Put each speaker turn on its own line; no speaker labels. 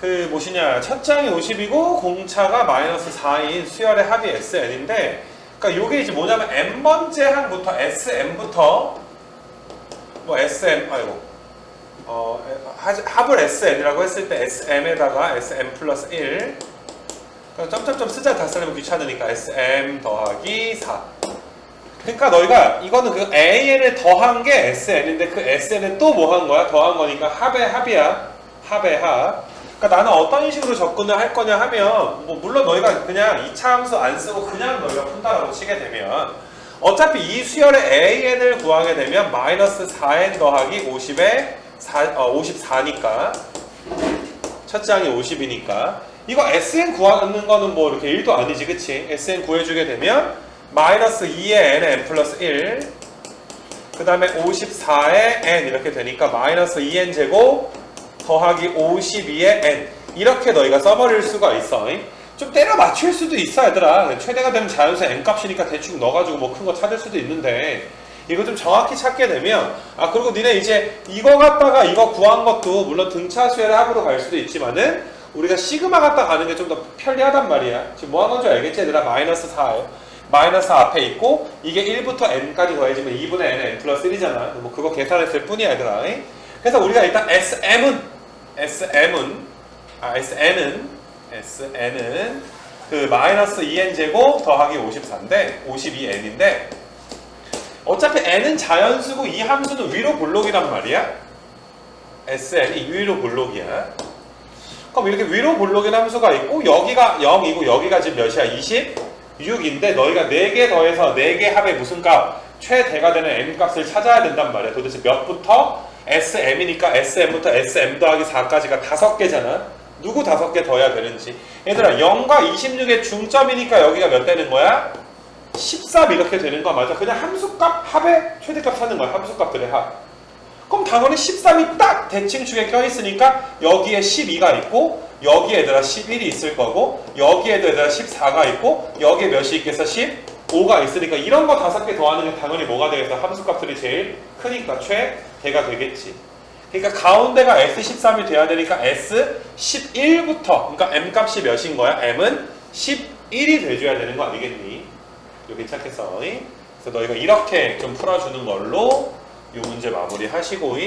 그 무엇이냐 첫 장이 50이고 공차가 마이너스 4인 수열의 합이 SN인데 그러니까 요게 이제 뭐냐면 n번째 항부터 SN부터 뭐 SM 아이고 어 하- 합을 SN이라고 했을 때 SM에다가 SM 플러스 1 그러니까 점점점 쓰자 다 쓰려면 귀찮으니까 SM 더하기 4 그러니까 너희가 이거는 그 AN을 더한 게 SN인데 그 SN을 또뭐 한 거야? 더한 거니까 합의 합이야. 합의 합 그러니까 나는 어떤 식으로 접근을 할 거냐 하면 뭐 물론 너희가 그냥 2차 함수 안 쓰고 그냥 너희가 푼다라고 치게 되면 어차피 이 수열의 AN을 구하게 되면 마이너스 4N 더하기 50에 4, 어, 54니까 첫 장이 50이니까 이거 SN 구하는 거는 뭐 이렇게 1도 아니지 그치? SN 구해주게 되면 마이너스 2의 N에 N 플러스 1그 다음에 54에 N 이렇게 되니까 마이너스 2N 제곱 더하기 52의 N. 이렇게 너희가 써버릴 수가 있어 좀 때려 맞출 수도 있어 얘들아. 최대가 되면 자연수 N 값이니까 대충 넣어가지고 뭐 큰 거 찾을 수도 있는데. 이거 좀 정확히 찾게 되면 아 그리고 니네 이제 이거 갖다가 이거 구한 것도 물론 등차 수열의 합으로 갈 수도 있지만은 우리가 시그마 갖다 가는 게 좀 더 편리하단 말이야. 지금 뭐 하는 줄 알겠지 얘들아? 마이너스 4예요 마이너스 앞에 있고 이게 1부터 n까지 더해지면 2분의 n은 n 플러스 1이잖아. 뭐 그거 계산했을 뿐이야 얘들아 그래서 우리가 일단 SM은 SM은 아 SN은 SN은 그 마이너스 2n 제곱 더하기 54인데 52n인데 어차피 n은 자연수고 이 함수는 위로 볼록이란 말이야. SN이 위로 볼록이야. 그럼 이렇게 위로 볼록인 함수가 있고 여기가 0이고 여기가 지금 몇이야? 26인데 너희가 4개 더해서 4개 합의 무슨 값? 최대가 되는 n 값을 찾아야 된단 말이야. 도대체 몇부터? SM이니까 SM부터 SM 더하기 4까지가 5개잖아. 누구 5개 더해야 되는지. 얘들아 0과 26의 중점이니까 여기가 몇 되는 거야? 13 이렇게 되는 거 맞아? 그냥 함수값 합의 최대값 찾는 거야. 함수값들의 합. 그럼 당연히 13이 딱 대칭축에 껴있으니까 여기에 12가 있고 여기에 얘들아 11이 있을 거고 여기에도 얘들아 14가 있고 여기에 몇이 있겠어? 15가 있으니까 이런 거 다섯 개 더하는 게 당연히 뭐가 되겠어? 함수값들이 제일 크니까 최대가 되겠지. 그러니까 가운데가 S13이 돼야 되니까 S11부터 그러니까 M 값이 몇인 거야? M은 11이 돼줘야 되는 거 아니겠니? 이거 괜찮겠어? 그래서 너희가 이렇게 좀 풀어주는 걸로 이 문제 마무리 하시고